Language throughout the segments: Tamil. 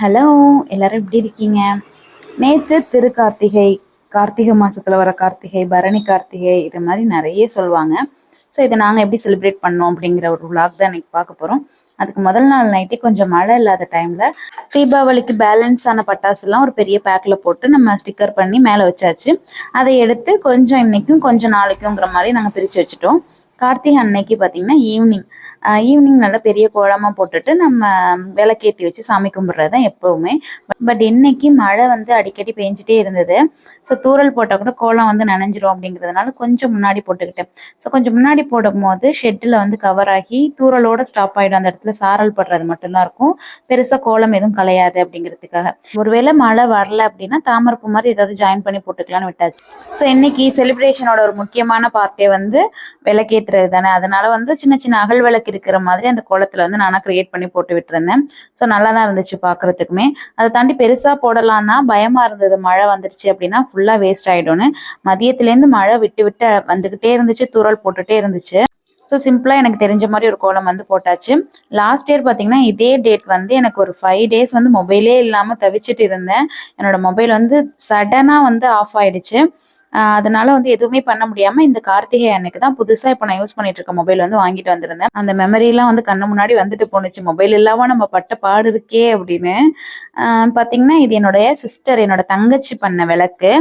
ஹலோ எல்லாரும் எப்படி இருக்கீங்க? நேற்று திரு கார்த்திகை கார்த்திகை மாசத்துல வர கார்த்திகை பரணி கார்த்திகை இது மாதிரி நிறைய சொல்லுவாங்க. ஸோ இதை நாங்கள் எப்படி செலிப்ரேட் பண்ணோம் அப்படிங்கிற ஒரு விளாக் தான் இன்னைக்கு பார்க்க போகிறோம் அதுக்கு முதல் நாள் நைட்டே கொஞ்சம் மழை இல்லாத டைமில் தீபாவளிக்கு பேலன்ஸ் ஆன பட்டாசுலாம் ஒரு பெரிய பேக்கில் போட்டு நம்ம ஸ்டிக்கர் பண்ணி மேலே வச்சாச்சு. அதை எடுத்து கொஞ்சம் இன்னைக்கும் கொஞ்சம் நாளைக்குங்கிற மாதிரி நாங்கள் பிரித்து வச்சுட்டோம். கார்த்திகை அன்னைக்கு பார்த்தீங்கன்னா ஈவினிங் ஈவினிங் நல்லா பெரிய கோலமாக போட்டுட்டு நம்ம விளக்கேற்றி வச்சு சாமி கும்பிட்றது தான் எப்போவுமே. பட் இன்னைக்கு மழை வந்து அடிக்கடி பெஞ்சிட்டே இருந்தது. ஸோ தூரல் போட்டால் கூட கோலம் வந்து நனைஞ்சிரும் அப்படிங்கிறதுனால கொஞ்சம் முன்னாடி போட்டுக்கிட்டேன். ஸோ கொஞ்சம் முன்னாடி போடும் போது ஷெட்டில் வந்து கவர் ஆகி தூரலோட ஸ்டாப் ஆகிடும் அந்த இடத்துல சாரல் படுறது மட்டும்தான் இருக்கும். பெருசாக கோலம் எதுவும் கலையாது அப்படிங்கிறதுக்காக. ஒருவேளை மழை வரல அப்படின்னா தாமரப்பு மாதிரி ஏதாவது ஜாயின் பண்ணி போட்டுக்கலாம்னு விட்டாச்சு. ஸோ இன்னைக்கு செலிப்ரேஷனோட ஒரு முக்கியமான பார்ட்டே வந்து விளக்கேற்றுறது தானே. அதனால வந்து சின்ன சின்ன அகல் விளக்கு இருக்கிற மாதிரி அந்த கோலத்தில் வந்து நானாக கிரியேட் பண்ணி போட்டு விட்டுருந்தேன். ஸோ நல்லா தான் இருந்துச்சு பார்க்குறதுக்குமே அதை தாண்டி பெருசாக போடலான்னா பயமாக இருந்தது. மழை வந்துருச்சு அப்படின்னா ஃபுல்லாக வேஸ்ட் ஆகிடும்னு மதியத்துலேருந்து மழை விட்டு விட்டு வந்துக்கிட்டே இருந்துச்சு தூறல் போட்டுகிட்டே இருந்துச்சு. ஸோ சிம்பிளாக எனக்கு தெரிஞ்ச மாதிரி ஒரு கோலம் வந்து போட்டாச்சு. லாஸ்ட் இயர் பார்த்தீங்கன்னா இதே டேட் வந்து எனக்கு ஒரு ஃபைவ் டேஸ் வந்து மொபைலே இல்லாமல் தவிச்சிட்டு இருந்தேன். என்னோட மொபைல் வந்து சடனாக வந்து ஆஃப் ஆயிடுச்சு. அதனால வந்து எதுவுமே பண்ண முடியாம இந்த கார்த்திகை அன்னைக்கு தான் புதுசா இப்போ நான் யூஸ் பண்ணிட்டு இருக்க மொபைல் வந்து வாங்கிட்டு வந்திருந்தேன். அந்த மெமரி எல்லாம் வந்து கண்ணு முன்னாடி வந்துட்டு போனுச்சு மொபைல் இல்லாம நம்ம பட்ட பாடு இருக்கே அப்படின்னு. ஆஹ் பாத்தீங்கன்னா இது என்னுடைய சிஸ்டர் என்னோட தங்கச்சி பண்ண விளக்கு.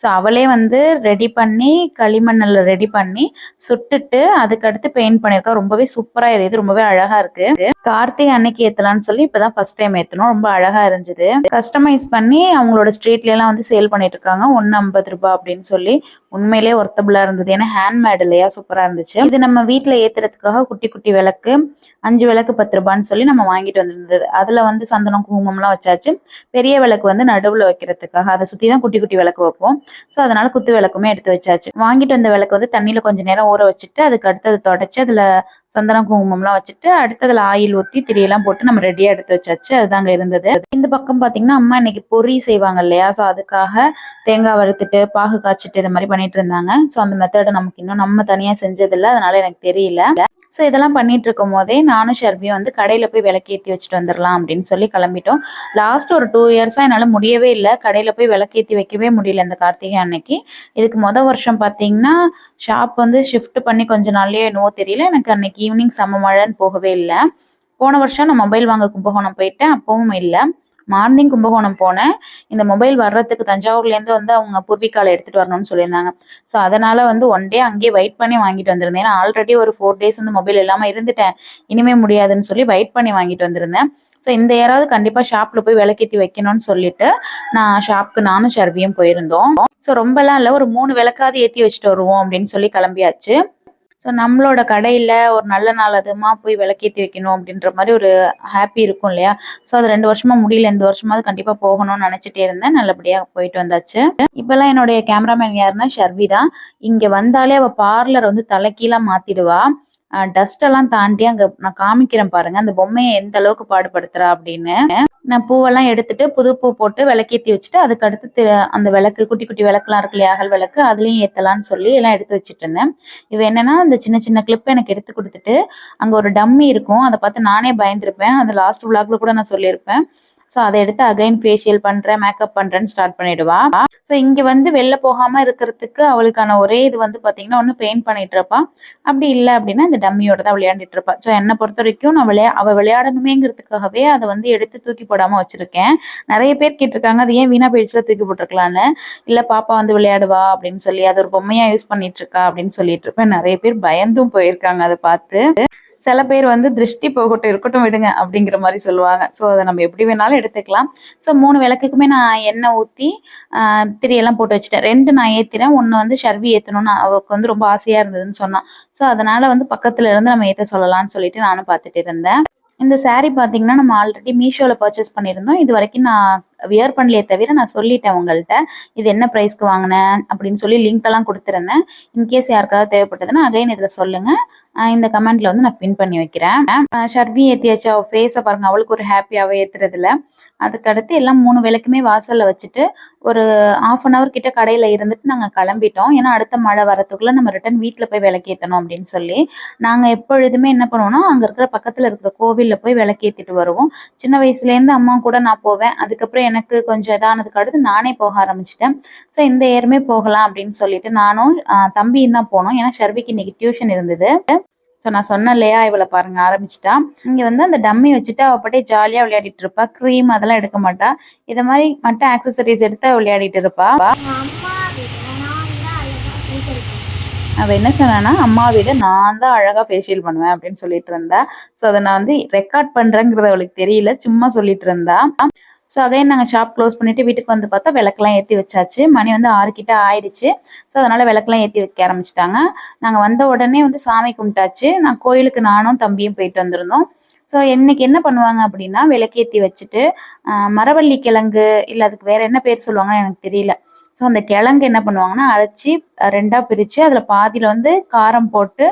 ஸோ அவளே வந்து ரெடி பண்ணி களிமண்ணில் ரெடி பண்ணி சுட்டுட்டு அதுக்கடுத்து பெயிண்ட் பண்ணியிருக்கா. ரொம்பவே சூப்பராக இருக்குது ரொம்பவே அழகாக இருக்குது கார்த்திகை அன்னைக்கு ஏற்றலான்னு சொல்லி இப்போ தான் ஃபர்ஸ்ட் டைம் ஏற்றணும் ரொம்ப அழகாக இருந்துச்சு கஸ்டமைஸ் பண்ணி அவங்களோட ஸ்ட்ரீட்லலாம் வந்து சேல் பண்ணிட்டு இருக்காங்க. ஒன்று ஐம்பது ரூபாய் அப்படின்னு சொல்லி உண்மையிலே ஒர்த்தபுளாக இருந்தது. ஏன்னா ஹேண்ட்மேட் இல்லையா? சூப்பராக இருந்துச்சு. இது நம்ம வீட்டில் ஏற்றுறதுக்காக குட்டி குட்டி விளக்கு அஞ்சு விளக்கு பத்து ரூபான்னு சொல்லி நம்ம வாங்கிட்டு வந்திருந்தது. அதில் வந்து சந்தனம் குங்குமம்லாம் வச்சாச்சு. பெரிய விளக்கு வந்து நடுவில் வைக்கிறதுக்காக. அதை சுற்றி தான் குட்டி குட்டி விளக்கு வைப்போம். ஸோ அதனால குத்து விளக்குமே எடுத்து வச்சாச்சு. வாங்கிட்டு வந்த விளக்கு வந்து தண்ணியில கொஞ்ச நேரம் ஊற வச்சுட்டு அதுக்கு அடுத்து அதை தொடச்சி அதுல சந்தனம் குங்குமம்லாம் வச்சுட்டு அடுத்ததுல ஆயில் ஊற்றி திரியெல்லாம் போட்டு நம்ம ரெடியாக எடுத்து வச்சாச்சு. அதுதாங்க இருந்தது. இந்த பக்கம் பார்த்தீங்கன்னா அம்மா இன்னைக்கு பொரி செய்வாங்க இல்லையா? ஸோ அதுக்காக தேங்காய் வறுத்துட்டு பாகு காய்ச்சிட்டு இது மாதிரி பண்ணிட்டு இருந்தாங்க. ஸோ அந்த மெத்தடை நமக்கு இன்னும் நம்ம தனியாக செஞ்சதில்ல. அதனால எனக்கு தெரியல. ஸோ இதெல்லாம் பண்ணிட்டு இருக்கும் போதே நானும் ஷர்பியும் வந்து கடையில் போய் விளக்கேற்றி வச்சுட்டு வந்துடலாம் அப்படின்னு சொல்லி கிளம்பிட்டோம். லாஸ்ட் ஒரு டூ இயர்ஸாக என்னால் முடியவே இல்லை. கடையில் போய் விளக்கேற்றி வைக்கவே முடியல இந்த கார்த்திகை அன்னைக்கு. இதுக்கு மொதல் வருஷம் பார்த்தீங்கன்னா ஷாப் வந்து ஷிஃப்ட் பண்ணி கொஞ்ச நாள்லயே என்னவோ தெரியல. எனக்கு அன்னைக்கு ஈவினிங் செம்ம மழைன்னு போகவே இல்லை. போன வருஷம் நான் மொபைல் வாங்க கும்பகோணம் போயிட்டேன் அப்பவும் இல்லை. மார்னிங் கும்பகோணம் போனேன். இந்த மொபைல் வர்றதுக்கு தஞ்சாவூர்லேருந்து வந்து அவங்க பூர்விகால எடுத்துகிட்டு வரணும்னு சொல்லியிருந்தாங்க. ஸோ அதனால் வந்து ஒன் டே அங்கேயே வெயிட் பண்ணி வாங்கிட்டு வந்திருந்தேன். ஏன்னா ஆல்ரெடி ஒரு ஃபோர் டேஸ் வந்து மொபைல் இல்லாமல் இருந்துட்டேன். இனிமே முடியாதுன்னு சொல்லி வெயிட் பண்ணி வாங்கிட்டு வந்திருந்தேன். ஸோ இந்த யாராவது கண்டிப்பாக ஷாப்பில் போய் விளக்கேற்றி வைக்கணும்னு சொல்லிட்டு நான் ஷாப்புக்கு நானும் ஷர்வியும் போயிருந்தோம். ஸோ ரொம்பலாம் இல்லை ஒரு மூணு விளக்காவது ஏற்றி வச்சுட்டு வருவோம் அப்படின்னு சொல்லி கிளம்பியாச்சு. ஸோ நம்மளோட கடையில் ஒரு நல்ல நாள் அதுமா போய் விளக்கேற்றி வைக்கணும் அப்படின்ற மாதிரி ஒரு ஹாப்பி இருக்கும் இல்லையா? ஸோ அது ரெண்டு வருஷமா முடியல. இந்த வருஷமாவது கண்டிப்பாக போகணும்னு நினச்சிட்டே இருந்தேன். நல்லபடியாக போயிட்டு வந்தாச்சு. இப்போல்லாம் என்னுடைய கேமராமேன் யாருன்னா ஷர்வி தான். இங்கே வந்தாலே அவள் பார்லர் வந்து தலைக்கீழாக மாற்றிடுவா டஸ்ட் எல்லாம் தாண்டி அங்க நான் காமிக்கிறேன் பாருங்க. அந்த பொம்மையை எந்த அளவுக்கு பாடுபடுத்துறா அப்படின்னு. நான் பூவெல்லாம் எடுத்துட்டு புது பூ போட்டு விளக்கேற்றி வச்சுட்டு அதுக்கு அடுத்து அந்த விளக்கு குட்டி குட்டி விளக்குலாம் இருக்கு இல்லையா அகல் விளக்கு அதுலேயும் ஏற்றலான்னு சொல்லி எல்லாம் எடுத்து வச்சுட்டு இருந்தேன். இவ என்னன்னா அந்த சின்ன சின்ன கிளிப் எனக்கு எடுத்து கொடுத்துட்டு அங்கே ஒரு டம்மி இருக்கும் அதை பார்த்து நானே பயந்துருப்பேன். அந்த லாஸ்ட் விளாக்ல கூட நான் சொல்லியிருப்பேன். ஸோ அதை எடுத்து அகைன் ஃபேஷியல் பண்ணுறேன் மேக்கப் பண்ணுறேன்னு ஸ்டார்ட் பண்ணிடுவா. ஸோ இங்கே வந்து வெளில போகாமல் இருக்கிறதுக்கு அவளுக்கான ஒரே இது வந்து பார்த்தீங்கன்னா ஒன்று பெயிண்ட் பண்ணிட்டு இருப்பா. அப்படி இல்லை அப்படின்னா இந்த டம்மியோட தான் விளையாண்டுட்டு இருப்பா. ஸோ என்னை பொறுத்த வரைக்கும் நான் விளையா அவள் விளையாடணுமேங்கிறதுக்காகவே அதை வந்து எடுத்து தூக்கி போடாம வச்சுருக்கேன். நிறைய பேர் கேட்டிருக்காங்க அது ஏன் வீணா போயிடுச்சுல தூக்கி போட்டிருக்கலான்னு இல்லை பாப்பா வந்து விளையாடுவா அப்படின்னு சொல்லி அது ஒரு பொம்மையா யூஸ் பண்ணிட்டு இருக்கா அப்படின்னு சொல்லிட்டு இருப்பேன். நிறைய பேர் பயந்தும் போயிருக்காங்க அதை பார்த்து. சில பேர் வந்து திருஷ்டி போகட்டும் இருக்கட்டும் விடுங்க அப்படிங்கிற மாதிரி சொல்லுவாங்க. ஸோ அதை நம்ம எப்படி வேணாலும் எடுத்துக்கலாம். ஸோ மூணு விளக்குக்குமே நான் எண்ணெய் ஊற்றி திரியெல்லாம் போட்டு வச்சுட்டேன். ரெண்டு நான் ஏற்றினேன் ஒன்று வந்து ஷர்வி ஏற்றணும்னு அவருக்கு வந்து ரொம்ப ஆசையாக இருந்ததுன்னு சொன்னான். ஸோ அதனால வந்து பக்கத்துல இருந்து நம்ம ஏற்ற சொல்லலாம்னு சொல்லிட்டு நானும் பார்த்துட்டு இருந்தேன். இந்த சாரீ பார்த்தீங்கன்னா நம்ம ஆல்ரெடி மீஷோவில் பர்ச்சேஸ் பண்ணியிருந்தோம். இது வரைக்கும் நான் வியர் பண்ணலையே தவிர நான் சொல்லிட்டேன் உங்கள்கிட்ட இது என்ன ப்ரைஸ்க்கு வாங்கினேன் அப்படின்னு சொல்லி லிங்க் எல்லாம் கொடுத்துருந்தேன். இன்கேஸ் யாருக்காவது தேவைப்பட்டதுன்னா அகைன் இதில் சொல்லுங்கள் இந்த கமெண்ட்ல வந்து நான் பின் பண்ணி வைக்கிறேன். ஷர்வி ஏற்றியாச்சு அவள் ஃபேஸை பாருங்க அவளுக்கு ஒரு ஹாப்பியாகவே ஏற்றுறதுல அதுக்கடுத்து எல்லாம் மூணு விளக்குமே வாசலில் வச்சுட்டு ஒரு ஆஃப் அன் ஹவர் கிட்ட கடையில் இருந்துட்டு நாங்கள் கிளம்பிட்டோம். ஏன்னா அடுத்த மழை வரத்துக்குள்ளே நம்ம ரிட்டன் வீட்டில் போய் விளக்கேற்றணும் அப்படின்னு சொல்லி நாங்கள் எப்பொழுதுமே என்ன பண்ணுவோம்னா அங்கே இருக்கிற பக்கத்தில் இருக்கிற கோவிலில் போய் விளக்கேற்றிட்டு வருவோம். சின்ன வயசுலேருந்து அம்மா கூட நான் போவேன். அதுக்கப்புறம் எனக்கு கொஞ்சம் இதானதுக்கு அடுத்து நானே போக ஆரம்பிச்சிட்டேன். ஸோ இந்த இயருமே போகலாம் அப்படின்னு சொல்லிட்டு நானும் தம்பியும் தான் போனோம். ஏன்னா ஷர்விக்கு இன்னைக்கு டியூஷன் இருந்தது. ஸோ நான் சொன்ன இல்லையா இவளை பாருங்க ஆரம்பிச்சிட்டா. இங்கே வந்து அந்த டம்மி வச்சுட்டு அவள் பாட்டே ஜாலியாக விளையாடிட்டு இருப்பா. க்ரீம் அதெல்லாம் எடுக்க மாட்டா. இதை மாதிரி மட்டும் ஆக்சசரிஸ் எடுத்து விளையாடிட்டு இருப்பா. அவள் என்ன சொன்னா அம்மா விட நான் தான் அழகாக ஃபேஷியல் பண்ணுவேன் அப்படின்னு சொல்லிட்டு இருந்தா. ஸோ அதை நான் வந்து ரெக்கார்ட் பண்ணுறேங்கிறது அவளுக்கு தெரியல. சும்மா சொல்லிட்டு இருந்தா. ஸோ அகைன் நாங்கள் ஷாப் க்ளோஸ் பண்ணிட்டு வீட்டுக்கு வந்து பார்த்தா விளக்கெல்லாம் ஏற்றி வச்சாச்சு. மணி வந்து ஆறு கிட்ட ஆயிடுச்சு. ஸோ அதனால் விளக்கெல்லாம் ஏற்றி வைக்க ஆரம்பிச்சிட்டாங்க. நாங்கள் வந்த உடனே வந்து சாமி கும்பிட்டாச்சு. நான் கோயிலுக்கு நானும் தம்பியும் போயிட்டு வந்திருந்தோம். ஸோ இன்னைக்கு என்ன பண்ணுவாங்க அப்படின்னா விளக்கேற்றி வச்சுட்டு மரவள்ளி கிழங்கு இல்லை அதுக்கு வேற என்ன பேர் சொல்லுவாங்கன்னு எனக்கு தெரியல. ஸோ அந்த கிழங்கு என்ன பண்ணுவாங்கன்னா அரைச்சி ரெண்டாக பிரித்து அதில் பாதியில் வந்து காரம் போட்டு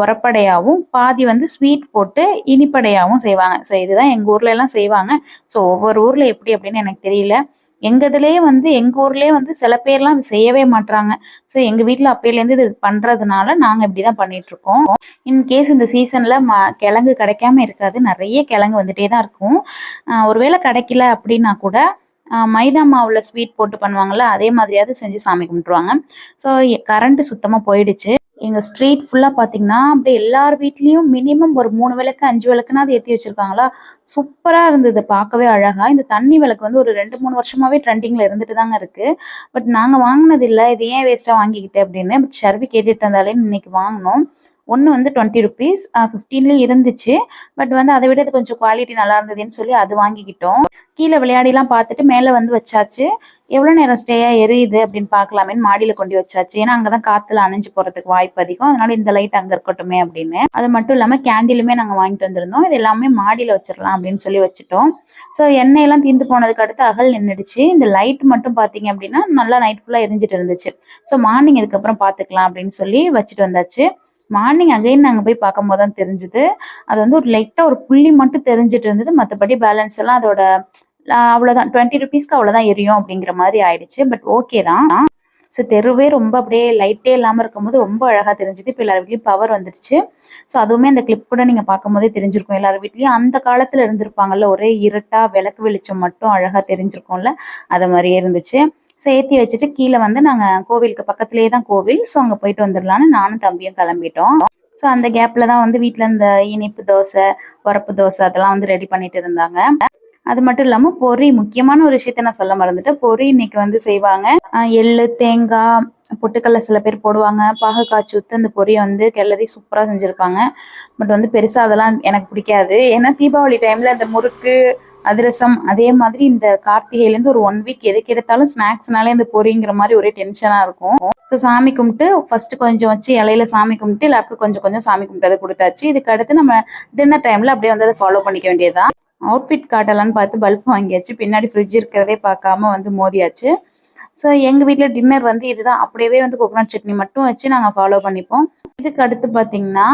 உரப்படையாகவும் பாதி வந்து ஸ்வீட் போட்டு இனிப்படையாகவும் செய்வாங்க. ஸோ இதுதான் எங்கள் ஊர்ல எல்லாம் செய்வாங்க. ஸோ ஒவ்வொரு ஊரில் எப்படி அப்படின்னு எனக்கு தெரியல. எங்கள் இதுலேயே வந்து எங்கள் ஊர்லேயே வந்து சில பேர்லாம் அது செய்யவே மாட்றாங்க. ஸோ எங்கள் வீட்டில் அப்பையிலேருந்து இது பண்ணுறதுனால நாங்கள் இப்படி தான் பண்ணிகிட்ருக்கோம் இன்கேஸ் இந்த சீசனில் ம கிழங்கு கிடைக்காம இருக்காது. நிறைய கிழங்கு வந்துட்டே தான் இருக்கும். ஒருவேளை கிடைக்கல அப்படின்னா கூட மைதா மாவுல ஸ்வீட் போட்டு பண்ணுவாங்கல்ல அதே மாதிரியாவது செஞ்சு சாமி கும்பிட்ருவாங்க ஸோ கரண்ட் சுத்தமாக போயிடுச்சு. எங்கள் ஸ்ட்ரீட் ஃபுல்லாக பார்த்தீங்கன்னா அப்படியே எல்லார் வீட்லேயும் மினிமம் ஒரு மூணு விளக்கு அஞ்சு விளக்குனாவது ஏற்றி வச்சிருக்காங்களா? சூப்பராக இருந்தது. பார்க்கவே அழகாக இந்த தண்ணி விளக்கு வந்து ஒரு ரெண்டு மூணு வருஷமாவே ட்ரெண்டிங்கில் இருந்துட்டு தாங்க இருக்கு. பட் நாங்கள் வாங்கினது இல்லை இது ஏன் வேஸ்ட்டாக வாங்கிக்கிட்டு அப்படின்னு. பட் ஷர்வி கேட்டுட்டு இருந்தாலே இன்னைக்கு வாங்கினோம். ஒன்று வந்து டுவெண்ட்டி ருபீஸ் ஃபிஃப்டீன்லேயும் இருந்துச்சு. பட் வந்து அதை விட இது கொஞ்சம் குவாலிட்டி நல்லா இருந்ததுன்னு சொல்லி அது வாங்கிக்கிட்டோம். கீழே விளையாடிலாம் பார்த்துட்டு மேலே வந்து வச்சாச்சு. எவ்வளோ நேரம் ஸ்டேயாக எரியுது அப்படின்னு பார்க்கலாமேன்னு மாடியில் கொண்டு வச்சாச்சு. ஏன்னா அங்கே தான் காற்றுல அணைஞ்சு போகிறதுக்கு வாய்ப்பு அதிகம். அதனால இந்த லைட் அங்கே இருக்கட்டுமே அப்படின்னு. அது மட்டும் இல்லாமல் கேண்டிலுமே நாங்கள் வாங்கிட்டு வந்திருந்தோம். இது எல்லாமே மாடியில் வச்சிடலாம் அப்படின்னு சொல்லி வச்சுட்டோம். ஸோ எண்ணெயெல்லாம் தீர்ந்து போனதுக்கு அடுத்து அகல் நின்றுடுச்சு இந்த லைட் மட்டும் பார்த்தீங்க அப்படின்னா நல்லா நைட் ஃபுல்லாக எரிஞ்சிட்டு இருந்துச்சு. ஸோ மார்னிங் இதுக்கப்புறம் பார்த்துக்கலாம் அப்படின்னு சொல்லி வச்சுட்டு வந்தாச்சு. மார்னிங் அகைன் நாங்கள் போய் பார்க்கும்போது தான் தெரிஞ்சுது. அது வந்து ஒரு லைட்டாக ஒரு புள்ளி மட்டும் தெரிஞ்சிட்டு இருந்தது. மற்றபடி பேலன்ஸ் எல்லாம் அதோட அவ்வளோதான் டுவெண்ட்டி ருபீஸ்க்கு அவ்வளோதான் எரியும் அப்படிங்கிற மாதிரி ஆயிடுச்சு. பட் ஓகே தான். ஸோ தெருவே ரொம்ப அப்படியே லைட்டே இல்லாமல் இருக்கும்போது ரொம்ப அழகாக தெரிஞ்சுது. இப்போ எல்லார் வீட்லேயும் பவர் வந்துருச்சு. ஸோ அதுவுமே அந்த கிளிப் கூட நீங்கள் பார்க்கும்போதே தெரிஞ்சிருக்கும். எல்லார் வீட்லேயும் அந்த காலத்தில் இருந்திருப்பாங்கல்ல ஒரே இருட்டா விளக்கு வெளிச்சம் மட்டும் அழகாக தெரிஞ்சிருக்கும்ல அது மாதிரியே இருந்துச்சு. ஸோ ஏற்றி வச்சுட்டு கீழே வந்து நாங்கள் கோவிலுக்கு பக்கத்துலேயே தான் கோவில். ஸோ அங்கே போயிட்டு வந்துடலான்னு நானும் தம்பியும் கிளம்பிட்டோம். ஸோ அந்த கேப்பில் தான் வந்து வீட்டில் இந்த இனிப்பு தோசை உரப்பு தோசை அதெல்லாம் வந்து ரெடி பண்ணிட்டு இருந்தாங்க. அது மட்டும் இல்லாமல் பொரி முக்கியமான ஒரு விஷயத்த நான் சொல்ல மறந்துட்டேன். பொறி இன்னைக்கு வந்து செய்வாங்க. எள்ளு தேங்காய் பொட்டுக்கடலை சில பேர் போடுவாங்க. பாக காய்ச்சி ஊற்று அந்த பொரியை வந்து கிளறி சூப்பராக செஞ்சுருப்பாங்க. பட் வந்து பெருசாக அதெல்லாம் எனக்கு பிடிக்காது. ஏன்னா தீபாவளி டைமில் அந்த முறுக்கு அதிரசம் அதே மாதிரி இந்த கார்த்திகைலேருந்து ஒரு ஒன் வீக் எதுக்கு எடுத்தாலும் ஸ்நாக்ஸ்னாலே இந்த பொரிங்கிற மாதிரி ஒரே டென்ஷனாக இருக்கும். ஸோ சாமி கும்பிட்டு ஃபர்ஸ்ட் கொஞ்சம் வச்சு இலையில சாமி கும்பிட்டு எல்லாருக்கும் கொஞ்சம் கொஞ்சம் சாமி கும்பிட்டு அதை கொடுத்தாச்சு. இதுக்கு அடுத்து நம்ம டின்னர் டைமில் அப்படியே வந்து அதை ஃபாலோ பண்ணிக்க வேண்டியதுதான். அவுட்ஃபிட் காட்டலான்னு பார்த்து பல்ப் வாங்கியாச்சு. பின்னாடி ஃப்ரிட்ஜ் இருக்கிறதே பார்க்காம வந்து மோதியாச்சு. ஸோ எங்கள் வீட்டில் டின்னர் வந்து இதுதான். அப்படியே வந்து கோகோனட் சட்னி மட்டும் வச்சு நாங்கள் ஃபாலோ பண்ணிப்போம். இதுக்கு அடுத்து பார்த்தீங்கன்னா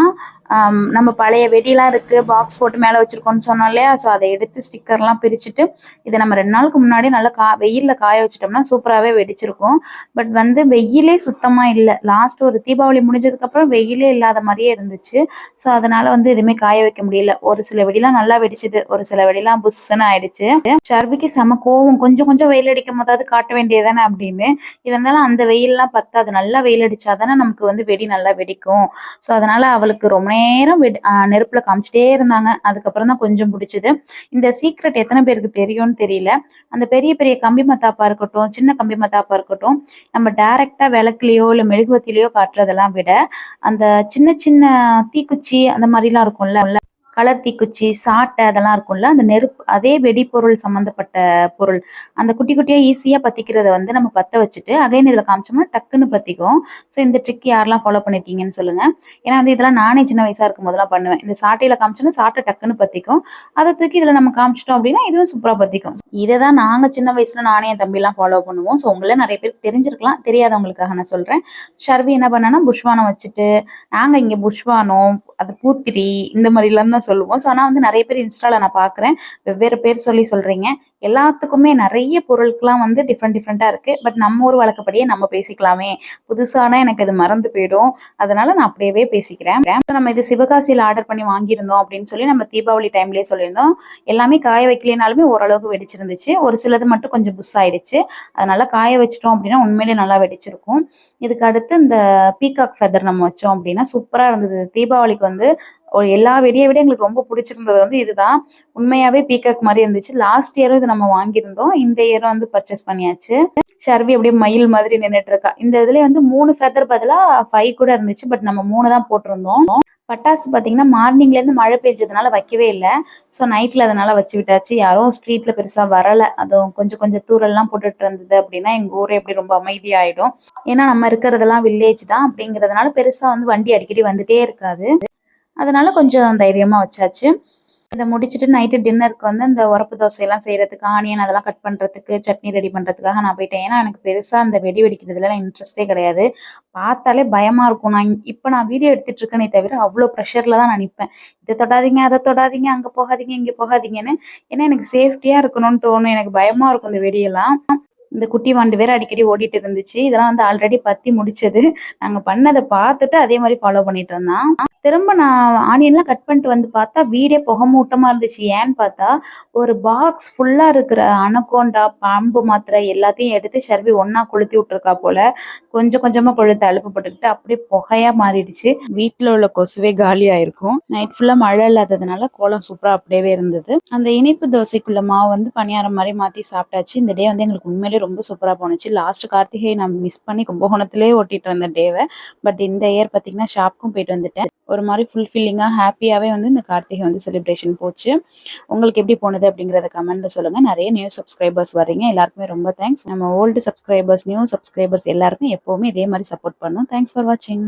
நம்ம பழைய வெடிலாம் இருக்குது பாக்ஸ் போட்டு மேலே வச்சுருக்கோம்னு சொன்னோம் இல்லையா? ஸோ அதை எடுத்து ஸ்டிக்கர்லாம் பிரிச்சுட்டு இதை நம்ம ரெண்டு நாளுக்கு முன்னாடி நல்லா கா வெயிலில் காய வச்சிட்டோம்னா சூப்பராகவே வெடிச்சிருக்கும். பட் வந்து வெயிலே சுத்தமாக இல்லை. லாஸ்ட் ஒரு தீபாவளி முடிஞ்சதுக்கப்புறம் வெயிலே இல்லாத மாதிரியே இருந்துச்சு. ஸோ அதனால வந்து எதுவுமே காய வைக்க முடியல. ஒரு சில வெடிலாம் நல்லா வெடிச்சுது. ஒரு சில வெடிலாம் புஷ்ஷுன்னு ஆயிடுச்சு. சர்விக்கு செம கோவம். கொஞ்சம் கொஞ்சம் வெயில் அடிக்கும் போதாவது காட்ட வேண்டியதானே அப்படின்னு. இருந்தாலும் அந்த வெயில்லாம் பத்தாது. நல்லா வெயில் அடிச்சாதானே நமக்கு வந்து வெடி நல்லா வெடிக்கும். ஸோ அதனால அவளுக்கு ரொம்ப நேரம் வெடி ஆஹ் நெருப்புல காமிச்சிட்டே இருந்தாங்க. அதுக்கப்புறம் தான் கொஞ்சம் பிடிச்சது. இந்த சீக்ரெட் எத்தனை பேருக்கு தெரியும்னு தெரியல. அந்த பெரிய பெரிய கம்பி மத்தாப்பா இருக்கட்டும் சின்ன கம்பி மத்தாப்பா இருக்கட்டும் நம்ம டைரக்டா விளக்குலயோ இல்லை மெழுகுவத்திலையோ காட்டுறதெல்லாம் விட அந்த சின்ன சின்ன தீக்குச்சி அந்த மாதிரிலாம் இருக்கும்ல கலர் தீக்குச்சி சாட்டை அதெல்லாம் இருக்கும்ல அந்த நெருப்பு அதே வெடிப்பொருள் சம்மந்தப்பட்ட பொருள். அந்த குட்டி குட்டியாக ஈஸியாக பற்றிக்கிறத வந்து நம்ம பற்ற வச்சுட்டு அகைன் இதில் காமிச்சோம்னா டக்குன்னு பற்றிக்கும் ஸோ இந்த ட்ரிக் யாரெல்லாம் ஃபாலோ பண்ணிருக்கீங்கன்னு சொல்லுங்கள் ஏன்னா வந்து இதெல்லாம் நானே சின்ன வயசாக இருக்கும் போதெல்லாம் பண்ணுவேன். இந்த சாட்டையில் காமிச்சோன்னா சாட்டை டக்குன்னு பற்றிக்கும் அதை தூக்கி இதில் நம்ம காமிச்சிட்டோம் அப்படின்னா இதுவும் சூப்பராக பற்றிக்கும் இதை தான் நாங்கள் சின்ன வயசில் நானே என் தம்பிலாம் ஃபாலோ பண்ணுவோம். ஸோ உங்களே நிறைய பேருக்கு தெரிஞ்சிருக்கலாம். தெரியாதவங்களுக்காக நான் சொல்கிறேன் ஷர்வி என்ன பண்ணேன்னா புஷ்வானம் வச்சுட்டு நாங்கள் இங்கே புஷ்வானம் அது பூத்திரி இந்த மாதிரிலாம் தான் சொல்லுவோம். ஸோ ஆனால் வந்து நிறைய பேர் இன்ஸ்டாவில் நான் பார்க்குறேன் வெவ்வேறு பேர் சொல்லி சொல்கிறீங்க எல்லாத்துக்குமே நிறைய பொருட்கள்லாம் வந்து டிஃப்ரெண்ட் டிஃப்ரெண்ட்டாக இருக்குது பட் நம்ம ஊர் வழக்கப்படியே நம்ம பேசிக்கலாமே. புதுசானா எனக்கு அது மறந்து போயிடும். அதனால நான் அப்படியே பேசிக்கிறேன். நம்ம இது சிவகாசியில் ஆர்டர் பண்ணி வாங்கியிருந்தோம் அப்படின்னு சொல்லி நம்ம தீபாவளி டைம்லேயே சொல்லியிருந்தோம். எல்லாமே காய வைக்கலனாலுமே ஓரளவுக்கு வெடிச்சிருந்துச்சு. ஒரு சிலது மட்டும் கொஞ்சம் புஷ் ஆயிடுச்சு அதனால காய வச்சிட்டோம் அப்படின்னா உண்மையிலே நல்லா வெடிச்சிருக்கும். இதுக்கு அடுத்து இந்த பீகாக் ஃபெதர் நம்ம வச்சோம் அப்படின்னா சூப்பராக இருந்தது. தீபாவளிக்கு வந்து ஒரு எல்லா வெடியை விட எங்களுக்கு ரொம்ப பிடிச்சிருந்தது வந்து இதுதான். உண்மையாவே பீகாக் மாதிரி இருந்துச்சு. லாஸ்ட் இயரும் இது நம்ம வாங்கியிருந்தோம். இந்த இயரும் வந்து பர்ச்சேஸ் பண்ணியாச்சு. ஷர்வி அப்படியே மயில் மாதிரி நின்றுட்டு இருக்கா இந்த இதுல வந்து மூணு ஃபெதர் பதிலா ஃபைவ் கூட இருந்துச்சு. பட் நம்ம மூணு தான் போட்டிருந்தோம். பட்டாசு பார்த்தீங்கன்னா மார்னிங்லேருந்து மழை பெஞ்சதுனால வைக்கவே இல்லை. ஸோ நைட்டில் அதனால் வச்சு விட்டாச்சு. யாரும் ஸ்ட்ரீட்டில் பெருசாக வரலை. அதுவும் கொஞ்சம் கொஞ்சம் தூரெல்லாம் போட்டுட்டு இருந்தது அப்படின்னா எங்கள் ஊரே எப்படி ரொம்ப அமைதியாயிடும். ஏன்னா நம்ம இருக்கிறதெல்லாம் வில்லேஜ் தான் அப்படிங்கிறதுனால பெருசாக வந்து வண்டி அடிக்கடி வந்துட்டே இருக்காது. அதனால கொஞ்சம் தைரியமாக வச்சாச்சு. இதை முடிச்சுட்டு நைட்டு டின்னருக்கு வந்து இந்த உரப்பு தோசையெல்லாம் செய்கிறதுக்கு ஆனியன் அதெல்லாம் கட் பண்ணுறதுக்கு சட்னி ரெடி பண்ணுறதுக்காக நான் போயிட்டேன். ஏன்னா எனக்கு பெருசாக அந்த வெடி வெடிக்கிறதுல இன்ட்ரெஸ்டே கிடையாது. பார்த்தாலே பயமாக இருக்கும். நான் இப்போ நான் வீடியோ எடுத்துகிட்டு இருக்கேனே தவிர அவ்வளோ ப்ரெஷரில் தான் நான் நிற்பேன் இதை தொடாதீங்க அதை தொடாதீங்க அங்கே போகாதீங்க இங்கே போகாதீங்கன்னு. ஏன்னா எனக்கு சேஃப்டியாக இருக்கணும்னு தோணும். எனக்கு பயமாக இருக்கும் இந்த வெடியெல்லாம். இந்த குட்டி வாண்டு வேற அடிக்கடி ஓடிட்டு இருந்துச்சு. இதெல்லாம் வந்து ஆல்ரெடி பத்தி முடிச்சது. நாங்கள் பண்ணதை பார்த்துட்டு அதே மாதிரி ஃபாலோ பண்ணிட்டு இருந்தான் திரும்ப நான் ஆனியன்லாம் கட் பண்ணிட்டு வந்து பார்த்தா வீடே புகை மூட்டமா இருந்துச்சு. ஏன்னு பார்த்தா ஒரு பாக்ஸ் ஃபுல்லா இருக்கிற அனக்கோண்டா பாம்பு மாத்திரை எல்லாத்தையும் எடுத்து சர்வி ஒன்னா கொளுத்தி விட்டுருக்கா போல கொஞ்சம் கொஞ்சமா கொளுத்து அழுப்பப்பட்டுக்கிட்டு அப்படியே புகையா மாறிடுச்சு. வீட்டில் உள்ள கொசுவே காலியாயிருக்கும் நைட் ஃபுல்லா மழை இல்லாததுனால கோலம் சூப்பரா அப்படியே இருந்தது. அந்த இனிப்பு தோசைக்குள்ள மாவு வந்து பணியாரம் மாதிரி மாத்தி சாப்பிட்டாச்சு. இந்த டே வந்து எங்களுக்கு உண்மையிலே ரொம்ப சூப்பரா போனுச்சு லாஸ்ட் கார்த்திகை நான் மிஸ் பண்ணி கும்பகோணத்திலே ஓட்டிட்டு வந்த டேவை பட் இந்த இயர் பாத்தீங்கன்னா ஷாப்க்கும் போயிட்டு வந்துட்டேன். ஒரு மாதிரி ஃபுல்ஃபில்லிங்காக ஹாப்பியாகவே வந்து இந்த கார்த்திகை வந்து செலிப்ரேஷன் போச்சு. உங்களுக்கு எப்படி போனது அப்படிங்கிறத கமெண்ட்டில் சொல்லுங்கள் நிறைய நியூ சப்ஸ்கிரைபர்ஸ் வரீங்க எல்லாருக்குமே ரொம்ப தேங்க்ஸ் நம்ம ஓல்டு சப்ஸ்கிரைபர்ஸ் நியூ சப்ஸ்கிரைபர்ஸ் எல்லாருக்கும் எப்போவுமே இதே மாதிரி சப்போர்ட் பண்ணும். தேங்க்ஸ் ஃபார் வாட்சிங்